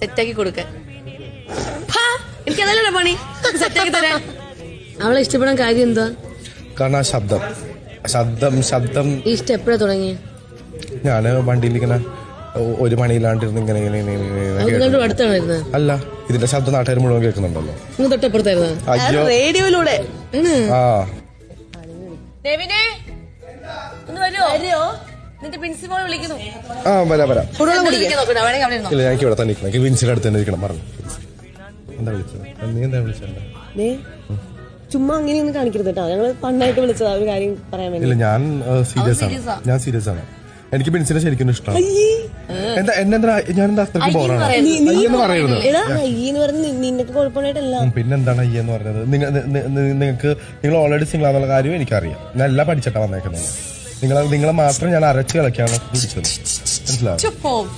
സെറ്റാക്കി കൊടുക്കാൻ ഹാ, അതല്ലേ പണി സെറ്റാക്കി തരാൻ. അവളെ ഇഷ്ടപ്പെടാൻ കാര്യം എന്താ കാരണം ആ ശബ്ദം. ശബ്ദം ശബ്ദം. ഇഷ്ടം എപ്പോഴാ തുടങ്ങി ഞാൻ വണ്ടിയിൽ ഇങ്ങനെ ഒരു മണിയിലാണ്ടിരുന്ന് ഇങ്ങനെ ഇങ്ങനെ ഇങ്ങനെ ഇങ്ങനെ ഇങ്ങനെ അത് കേട്ടു. കണ്ടു അടുത്താണ് വരുന്നത്. അല്ല ഇതിന്റെ ശബ്ദം നാട്ടുകാർ മുഴുവൻ കേൾക്കുന്നുണ്ടല്ലോ. തൊട്ടപ്പുറത്തായിരുന്ന അയ്യോ. റേഡിയോയിലൂടെ. ആ. വരുമോ ആ വരാം വരാം. ഇല്ല ഞാൻ ഇവിടെ തന്നെ ഇരിക്കണം. എനിക്ക് വിൻസിന്റെ അടുത്ത് തന്നെ ഇരിക്കണം. പറഞ്ഞു. എന്താ വിളിച്ചത്? നീ എന്താ വിളിച്ചത്? അങ്ങനെയൊന്നും കാണിക്കരുത് കേട്ടോ ഞങ്ങൾ പണ്ടായിട്ട് വിളിച്ചതാ. ഒരു കാര്യം പറയാൻ വേണ്ടി. ഇല്ല ഞാൻ സീരിയസ് ആണ്. ഞാൻ സീരിയസ് ആണ്. എനിക്ക് ബിൻസിനെ ശരിക്കും ഇഷ്ടമാണ്. എന്താ എന്നെന്താ ഞാൻ എന്താ അത്രയ്ക്ക് ബോറാണ്? ഈ എന്ന് നിനക്ക് കുഴപ്പമായിട്ടല്ല പിന്നെന്താണ് അയ്യെന്ന് പറഞ്ഞത്? നിങ്ങ- നി- നി- നി- നിങ്ങൾക്ക് നിങ്ങൾ ഓൾറെഡി സിംഗിൾ ആണെന്നുള്ള കാര്യം എനിക്കറിയാം. ഞാൻ എല്ലാം പഠിച്ചിട്ടാ വന്നേക്കുന്നത്. നിങ്ങളെ നിങ്ങളെ മാത്രം ഞാൻ അരച്ച് കളിക്കാണ് മനസ്സിലാവും